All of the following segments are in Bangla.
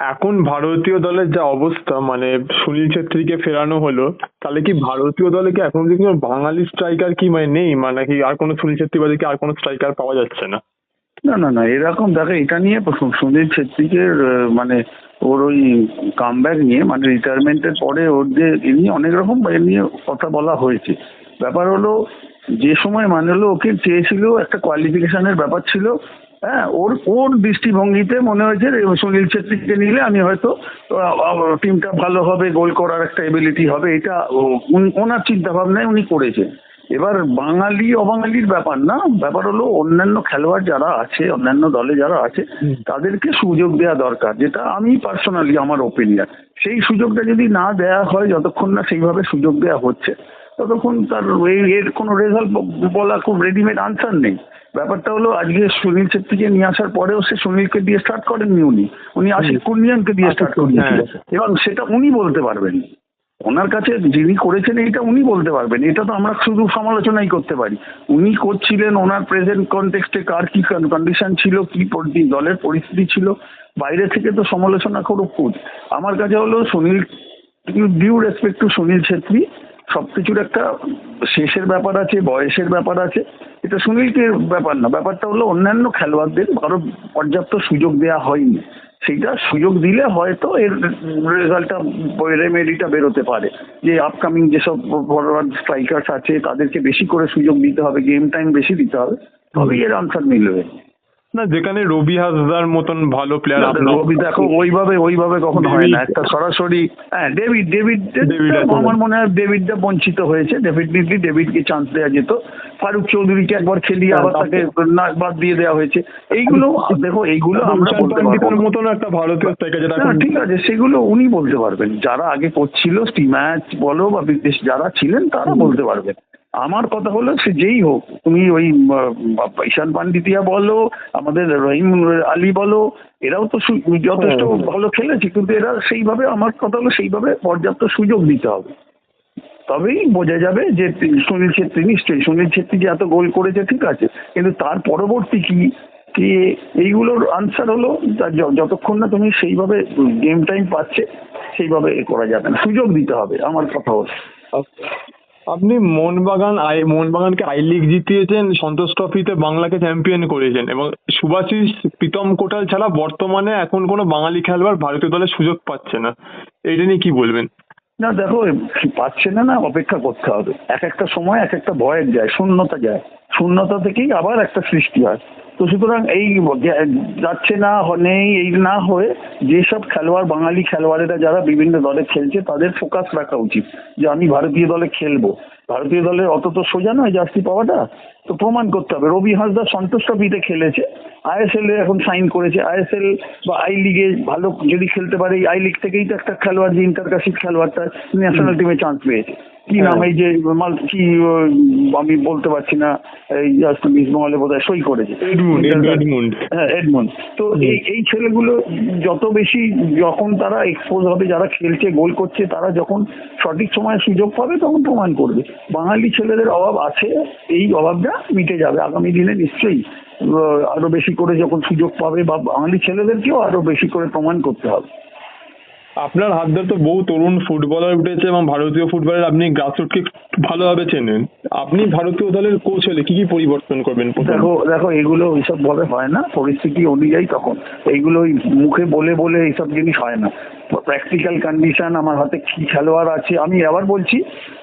এখন ভারতীয় দলের যা অবস্থা মানে সুনীল ছেত্রীকে ফেরানো হলো, তাহলে কি ভারতীয় দলে কি এখন কি কোনো বাঙালি স্ট্রাইকার কি মানে নেই? মানে কি আর কোনো সুনীল ছেত্রী বাদে কি আর কোনো স্ট্রাইকার পাওয়া যাচ্ছে না? না না না, এরকম দেখো, এটা নিয়ে সুনীল ছেত্রীকে মানে ওর ওই কামব্যাক নিয়ে মানে রিটায়ারমেন্টের পরে ওর যে এ নিয়ে অনেক রকম এ নিয়ে কথা বলা হয়েছে। ব্যাপার হলো, যে সময় মানে হলো ওকে চেয়েছিল, একটা কোয়ালিফিকেশনের ব্যাপার ছিল হ্যাঁ ওর ওর দৃষ্টিভঙ্গিতে মনে হয়েছে সুনীল ছেত্রীকে নিলে আমি হয়তো টিমটা ভালো হবে গোল করার একটা এবিলিটি হবে এটা ওনার চিন্তা ভাবনায় উনি করেছেন। এবার বাঙালি অবাঙালির ব্যাপার না ব্যাপার হলো অন্যান্য খেলোয়াড় যারা আছে অন্যান্য দলে যারা আছে তাদেরকে সুযোগ দেওয়া দরকার যেটা আমি পার্সোনালি আমার ওপিনিয়ন সেই সুযোগটা যদি না দেওয়া হয় যতক্ষণ না সেইভাবে সুযোগ দেওয়া হচ্ছে ততক্ষণ তার এর কোনো রেজাল্ট বলা খুব রেডিমেড আনসার নেই। ব্যাপারটা হলো আজকে সুনীল ছেত্রীকে নিয়ে আসার পরেও সে সুনীলকে দিয়ে স্টার্ট করেননি উনি। উনি আশিক কুন্ডিয়ানকে দিয়ে স্টার্ট করিয়েছিলেন এবং সেটা উনি বলতে পারবেন। ওনার কাছে যিনি করেছেন এটা উনি বলতে পারবেন। এটা তো আমরা শুধু সমালোচনাই করতে পারি। উনি করছিলেন ওনার প্রেজেন্ট কনটেক্সটে কার কি কন্ডিশন ছিল কি দলের পরিস্থিতি ছিল। বাইরে থেকে তো সমালোচনা করুক খুদ আমার কাছে হলো Sunil due respect to Sunil Chhetri. সব কিছুর একটা শেষের ব্যাপার আছে বয়সের ব্যাপার আছে। এটা সুনীলকে ব্যাপার না, ব্যাপারটা হলো অন্যান্য খেলোয়াড়দের কারও পর্যাপ্ত সুযোগ দেওয়া হয়নি। সেইটা সুযোগ দিলে হয়তো এর রেজাল্টটা, রেমেডিটা বেরোতে পারে। যে আপকামিং যেসব ফরওয়ার্ড স্ট্রাইকার্স আছে, তাদেরকে বেশি করে সুযোগ দিতে হবে গেম টাইম বেশি দিতে হবে, তবেই এর আনসার মিলবে। না যেখানে রবি হাসদার মতন ভালো প্লেয়ার রবি দেখো ওইভাবে ওইভাবে কখন হয় না। একটা সরাসরি হ্যাঁ ডেভিড ডেভিড আমার মনে হয় ডেভিডটা বঞ্চিত হয়েছে। ডেফিনেটলি ডেভিডকে চান্স দেওয়া যেত। ফারুক চৌধুরীকে একবার খেলিয়ে আবার তাকে না বাদ দিয়ে দেওয়া হয়েছে। এইগুলো দেখো এইগুলো আমরা বলতে। মতন একটা ভারতীয় স্ট্রাইকার যেটা এখন ঠিক আছে সেগুলো উনি বলতে পারবেন। যারা আগে করছিল ম্যাচ বলো বা বিদেশ যারা ছিলেন তারা বলতে পারবেন। আমার কথা হলো সে যেই হোক তুমি ওই ঈশান পান্ডিতিয়া বলো আমাদের রহিম আলী বলো এরাও তো যথেষ্ট হ্যাঁ। ভালো খেলেছে কিন্তু এরা সেইভাবে আমার কথা হলো সেইভাবে পর্যাপ্ত সুযোগ দিতে হবে। তবেই বোঝা যাবে যে সুনীল ছেত্রী নিশ্চয়ই সুনীল ছেত্রী যে এত গোল করেছে ঠিক আছে কিন্তু তার পরবর্তী কি? কি এইগুলোর আনসার হলো যতক্ষণ না তুমি সেইভাবে গেম টাইম পাচ্ছে সেইভাবে এ করা যাবে না। সুযোগ দিতে হবে আমার কথা হচ্ছে আপনি মোহনবাগান আই, মোহনবাগানকে আই লিগ জিতিয়েছেন, সন্তোষ ট্রফিতে বাংলাকে চ্যাম্পিয়ন করেছেন এবং সুভাষিস প্রীতম কোটাল ছাড়া বর্তমানে এখন কোনো বাঙালি খেলোয়াড় ভারতীয় দলে সুযোগ পাচ্ছে না। এইটা নিয়ে কি বলবেন? না, দেখো, পাচ্ছে না না, অপেক্ষা করতে হবে। এক একটা সময়, এক একটা ভয়ের যায়, শূন্যতা যায়। শূন্যতা থেকেই আবার একটা সৃষ্টি হয়। তো সুতরাং এই যাচ্ছে না নেই, এই না হয়ে যেসব খেলোয়াড়, বাঙালি খেলোয়াড়েরা যারা বিভিন্ন দলে খেলছে, তাদের ফোকাস রাখা উচিত যে আমি ভারতীয় দলে খেলব। ভারতীয় দলের অত তো সোজা নয় জার্সি পাওয়াটা তো প্রমাণ করতে হবে। রবি হাসদা সন্তোষ ট্রফিতে খেলেছে আইএসএল এ এখন সাইন করেছে। আইএসএল বা আই লিগে ভালো যদি খেলতে পারে আই লিগ থেকেই তো একটা খেলোয়াড় যে ইন্টারকাশিপ খেলোয়াড়টা ন্যাশনাল টিমে চান্স পেয়েছে। কি নাম এই যে মাল কি আমি বলতে পারছি না এই ইস্ট বেঙ্গলে বোধ সই করেছে। হ্যাঁ এডমন্ড তো এই এই ছেলেগুলো যত বেশি যখন তারা এক্সপোজ হবে যারা খেলছে গোল করছে তারা যখন সঠিক সময়ে সুযোগ পাবে তখন প্রমাণ করবে। বাঙালি ছেলেদের অভাব আছে এই অভাবটা মিটে যাবে। আগামী দিনে নিশ্চয়ই আরও বেশি করে যখন সুযোগ পাবে বা বাঙালি ছেলেদেরকেও আরও বেশি করে প্রমাণ করতে হবে। আপনার হাত ধরে তো বহু তরুণ ফুটবলার উঠেছে এবং ভারতীয় ফুটবলের আপনি গ্রাসরুটকে ভালোভাবে চেনেন। আপনি ভারতীয় দলের কোচ হলে কি কি পরিবর্তন করবেন? দেখো দেখো, এগুলো ওইসব ভাবে হয় না। পরিস্থিতি অনুযায়ী তখন। এইগুলো মুখে বলে বলে এইসব জিনিস হয় না। প্র্যাকটিক্যাল কন্ডিশন আমার হাতে কি খেলোয়াড় আছে, আমি আবার বলছি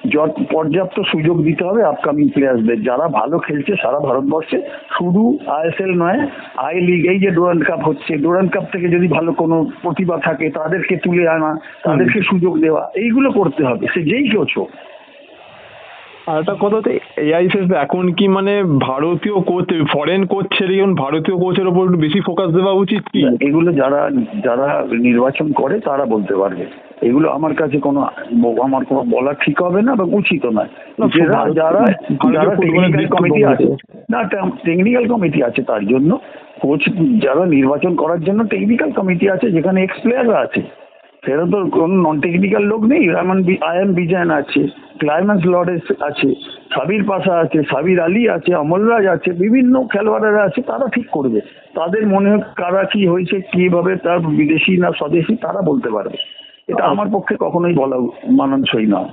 যত পর্যাপ্ত সুযোগ দিতে হবে আপকামিং প্লেয়ারসদের যারা ভালো খেলছে সারা ভারতবর্ষে শুধু আইএসএল নয় আই লিগ এই যে ডোরান্ড কাপ হচ্ছে ডোরান্ড কাপ থেকে যদি ভালো কোনো প্রতিভা থাকে তাদেরকে তুলে আনা তাদেরকে সুযোগ দেওয়া এইগুলো করতে হবে। সে যেই কেউ আর একটা কথা তো এআইএসএস এখন কি মানে ভারতীয় কোচ ফরেন কোচ ছেড়ে এখন ভারতীয় কোচের ওপর একটু বেশি ফোকাস দেওয়া উচিত কি? এগুলো যারা যারা নির্বাচন করে তারা বলতে পারবে। এগুলো আমার কাছে কোনো আমার কোনো বলা ঠিক হবে না বা উচিত না, যারা যারা টেকনিক্যাল কমিটি আছে। না টেকনিক্যাল কমিটি আছে তার জন্য। কোচ যারা নির্বাচন করার জন্য টেকনিক্যাল কমিটি আছে যেখানে এক্স প্লেয়াররা আছে। সেটা তো কোনো নন টেকনিক্যাল লোক নেই। এমন আয়ান বিজয়ন আছে। ক্লাইম্যাক্স লরেন্স আছে সাবির পাশা আছে সাবির আলী আছে অমলরাজ আছে বিভিন্ন খেলোয়াড়েরা আছে তারা ঠিক করবে। তাদের মনে হয় কারা কি হয়েছে কীভাবে তার বিদেশি না স্বদেশি তারা বলতে পারবে। এটা আমার পক্ষে কখনোই বলা মানানসই নয়।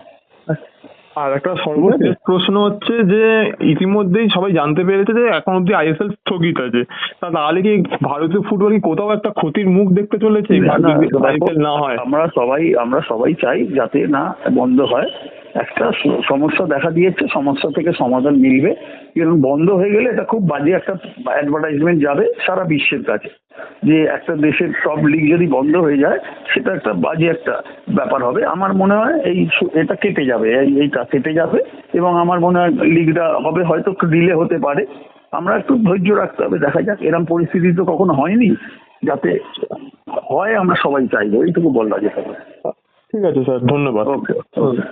আর একটা সর্বশেষ প্রশ্ন হচ্ছে যে ইতিমধ্যেই সবাই জানতে পেরেছে যে এখন অব্দি আইএসএল স্থগিত আছে। তাহলে কি ভারতীয় ফুটবল কি কোথাও একটা ক্ষতির মুখ দেখতে চলেছে? না, না, না হয়। আমরা সবাই আমরা সবাই চাই যাতে না বন্ধ হয়। একটা সমস্যা দেখা দিয়েছে সমস্যা থেকে সমাধান মিলবে। কারণ বন্ধ হয়ে গেলে এটা খুব বাজে একটা অ্যাডভার্টাইজমেন্ট যাবে সারা বিশ্বের কাছে। যে একটা দেশের টপ লিগ যদি বন্ধ হয়ে যায় সেটা একটা বাজে একটা ব্যাপার হবে। আমার মনে হয় এই এটা কেটে যাবে এই এইটা কেটে যাবে এবং আমার মনে হয় লিগটা হবে হয়তো একটু ডিলে হতে পারে। আমরা একটু ধৈর্য রাখতে হবে দেখা যাক। এরকম পরিস্থিতি তো কখনো হয়নি যাতে হয় আমরা সবাই চাইব। এইটুকু বলা যেতে পারে ঠিক আছে স্যার। ধন্যবাদ। ওকে ওকে